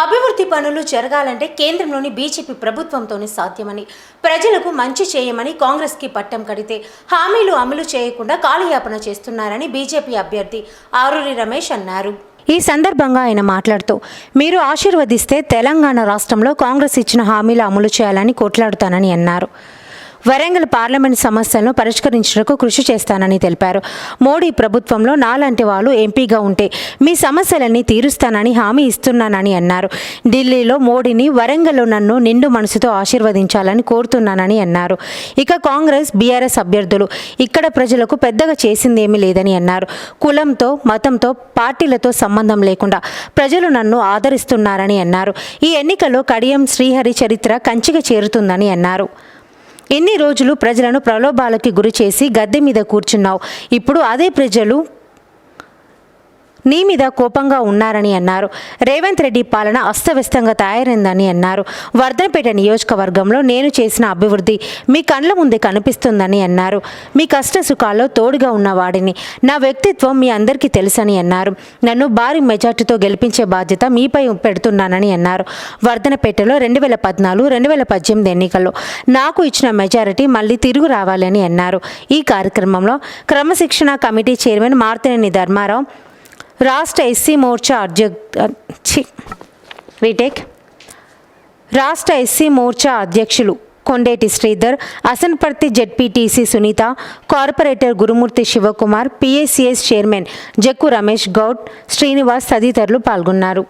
అభివృద్ధి పనులు జరగాలంటే కేంద్రంలోని బీజేపీ ప్రభుత్వంతోనే సాధ్యమని ప్రజలకు మంచి చేయమని కాంగ్రెస్కి పట్టం కడితే హామీలు అమలు చేయకుండా కాలయాపన చేస్తున్నారని బీజేపీ అభ్యర్థి ఆరూరి రమేష్ అన్నారు. ఈ సందర్భంగా ఆయన మాట్లాడుతూ మీరు ఆశీర్వదిస్తే తెలంగాణ రాష్ట్రంలో కాంగ్రెస్ ఇచ్చిన హామీలు అమలు చేయాలని కొట్లాడుతానని అన్నారు. వరంగల్ పార్లమెంట్ సమస్యలను పరిష్కరించడానికి కృషి చేస్తానని తెలిపారు. మోడీ ప్రభుత్వంలో నాలాంటి వాళ్ళు ఎంపీగా ఉంటే మీ సమస్యలన్నీ తీరుస్తానని హామీ ఇస్తున్నానని అన్నారు. ఢిల్లీలో మోడీని వరంగల్లో నన్ను నిండు మనసుతో ఆశీర్వదించాలని కోరుతున్నానని అన్నారు. ఇక కాంగ్రెస్ బీఆర్ఎస్ అభ్యర్థులు ఇక్కడ ప్రజలకు పెద్దగా చేసిందేమీ లేదని అన్నారు. కులంతో మతంతో పార్టీలతో సంబంధం లేకుండా ప్రజలు నన్ను ఆదరిస్తున్నారని అన్నారు. ఈ ఎన్నికలో కడియం శ్రీహరి చరిత్ర కంచిగా చేరుతుందని అన్నారు. ఎన్ని రోజులు ప్రజలను ప్రలోభాలకి గురి చేసి గద్దె మీద కూర్చున్నావు? ఇప్పుడు అదే ప్రజలు నీ మీద కోపంగా ఉన్నారని అన్నారు. రేవంత్ రెడ్డి పాలన అస్తవ్యస్తంగా తయారైందని అన్నారు. వర్ధనపేట నియోజకవర్గంలో నేను చేసిన అభివృద్ధి మీ కండ్ల ముందే కనిపిస్తుందని అన్నారు. మీ కష్ట సుఖాల్లో తోడుగా ఉన్నవాడిని నా వ్యక్తిత్వం మీ అందరికీ తెలుసని అన్నారు. నన్ను భారీ మెజార్టీతో గెలిపించే బాధ్యత మీపై పెడుతున్నానని అన్నారు. వర్ధనపేటలో రెండు వేల పద్నాలుగు రెండు వేల పద్దెనిమిది ఎన్నికల్లో నాకు ఇచ్చిన మెజారిటీ మళ్ళీ తిరుగు రావాలని అన్నారు. ఈ కార్యక్రమంలో క్రమశిక్షణ కమిటీ చైర్మన్ మార్తినేని ధర్మారావు రాష్ట్ర ఎస్సీ మోర్చా అధ్యక్ష వీటెక్ రాష్ట్ర ఎస్సీ మోర్చా అధ్యక్షులు Kondeti Sridhar Asanparthi ZPTC Sunitha corporator Gurumurthy Shivakumar PSCS chairman Jakku Ramesh Goud Srinivas తదితరులు పాల్గొన్నారు.